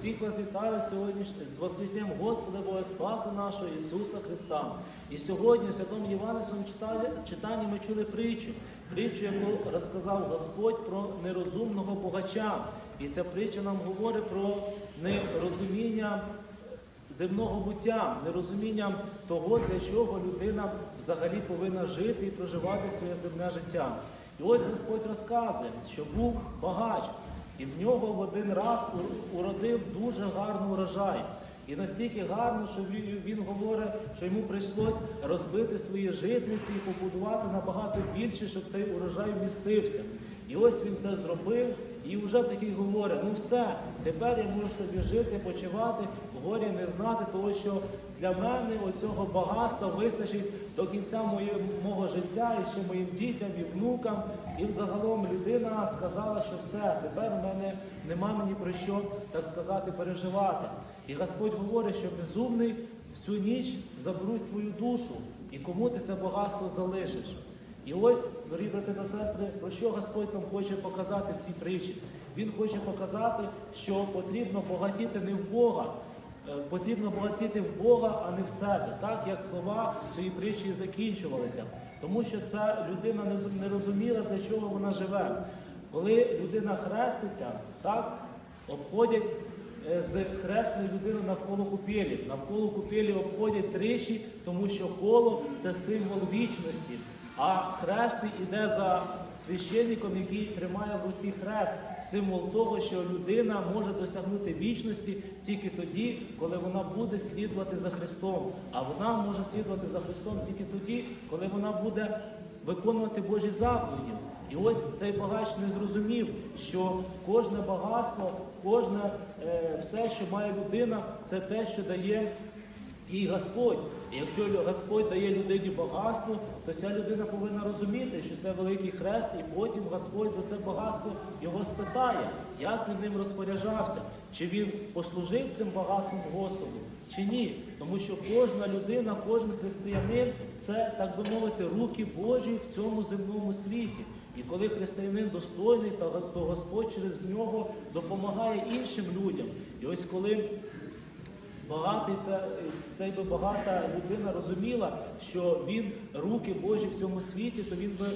всіх вас вітаю сьогодні з Воскресінням Господа Бога Спаса нашого Ісуса Христа. І сьогодні в Святому Євангельському читанні ми чули притчу, притчу, яку розказав Господь про нерозумного богача. І ця притча нам говорить про нерозуміння земного буття, нерозумінням того, для чого людина взагалі повинна жити і проживати своє земне життя. І ось Господь розказує, що був багач, і в нього в один раз ур- уродив дуже гарний урожай. І настільки гарно, що він говорить, що йому прийшлось розбити свої житниці і побудувати набагато більше, щоб цей урожай вмістився. І ось він це зробив, і вже такий говорить: ну все, тепер я можу собі жити, почивати, в горі не знати, тому що для мене оцього багатства вистачить до кінця моє, мого життя і ще моїм дітям і внукам. І взагалом людина сказала, що все, тепер у мене нема мені про що, так сказати, переживати. І Господь говорить, що безумний в цю ніч заберуть твою душу, і кому ти це багатство залишиш. І ось, дорогі брати та сестри, про що Господь нам хоче показати в цій притчі? Він хоче показати, що потрібно багатіти не в Бога, е, потрібно багатіти в Бога, а не в себе, так як слова цієї притчі закінчувалися. Тому що ця людина не розуміла, для чого вона живе. Коли людина хреститься, так, обходять е, з хресної людини навколо купелі. Навколо купелі обходять тричі, тому що коло це символ вічності. А хресний іде за священником, який тримає в руці хрест, символ того, що людина може досягнути вічності тільки тоді, коли вона буде слідувати за Христом. А вона може слідувати за Христом тільки тоді, коли вона буде виконувати Божі заповіді. І ось цей багач не зрозумів, що кожне багатство, кожне е, все, що має людина, це те, що дає і Господь. Якщо Господь дає людині багатство, то ця людина повинна розуміти, що це великий хрест, і потім Господь за це багатство його спитає, як він ним розпоряджався, чи він послужив цим багатством Господу, чи ні. Тому що кожна людина, кожен християнин це, так би мовити, руки Божі в цьому земному світі. І коли християнин достойний, то Господь через нього допомагає іншим людям. І ось коли багатий це, цей би багата людина розуміла, що він руки Божі в цьому світі, то він би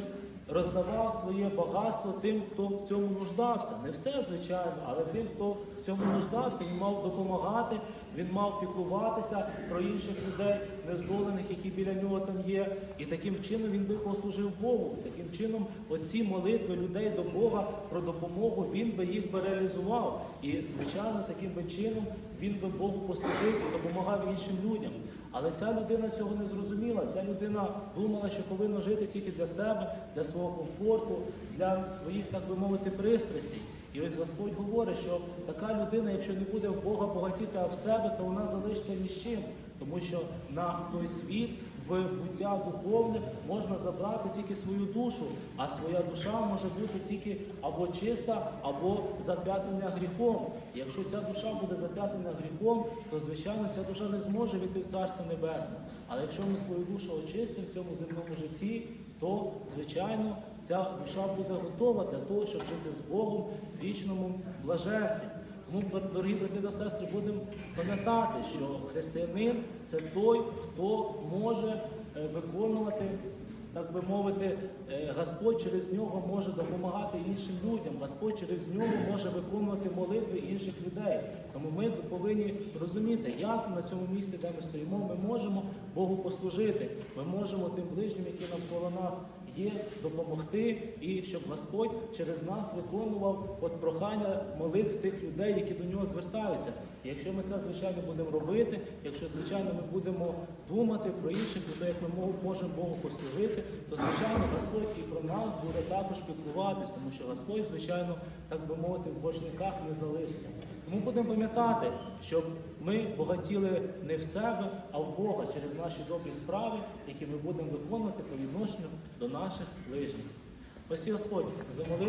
роздавав своє багатство тим, хто в цьому нуждався. Не все, звичайно, але тим, хто цьому нуждався, він мав допомагати, він мав піклуватися про інших людей, нездолених, які біля нього там є. І таким чином він би послужив Богу. Таким чином, оці молитви людей до Бога про допомогу, він би їх би реалізував. І, звичайно, таким би чином він би Богу послужив і допомагав іншим людям. Але ця людина цього не зрозуміла. Ця людина думала, що повинна жити тільки для себе, для свого комфорту, для своїх, так би мовити, пристрастей. І ось Господь говорить, що така людина, якщо не буде в Бога багатіти, а в себе, то вона залишиться ні з чим. Тому що на той світ, в буття духовне, можна забрати тільки свою душу, а своя душа може бути тільки або чиста, або зап'ятнена гріхом. І якщо ця душа буде зап'ятнена гріхом, то звичайно ця душа не зможе війти в Царство Небесне. Але якщо ми свою душу очистимо в цьому земному житті, то звичайно ця душа буде готова для того, щоб жити з Богом в вічному блаженстві. Тому, дорогі брати та сестри, будемо пам'ятати, що християнин це той, хто може е, виконувати, так би мовити, е, Господь через нього може допомагати іншим людям. Господь через нього може виконувати молитви інших людей. Тому ми повинні розуміти, як на цьому місці, де ми стоїмо, ми можемо Богу послужити. Ми можемо тим ближнім, які навколо нас є, допомогти, і щоб Господь через нас виконував от прохання молитв тих людей, які до нього звертаються. І якщо ми це, звичайно, будемо робити, якщо, звичайно, ми будемо думати про інших людей, як ми можемо Богу послужити, то, звичайно, Господь і про нас буде також піклуватись, тому що Господь, звичайно, так би мовити, в божниках не залишиться. Тому будемо пам'ятати, щоб ми богатіли не в себе, а в Бога через наші добрі справи, які ми будемо виконувати по відношенню до наших ближніх. Ось і Господь замолив.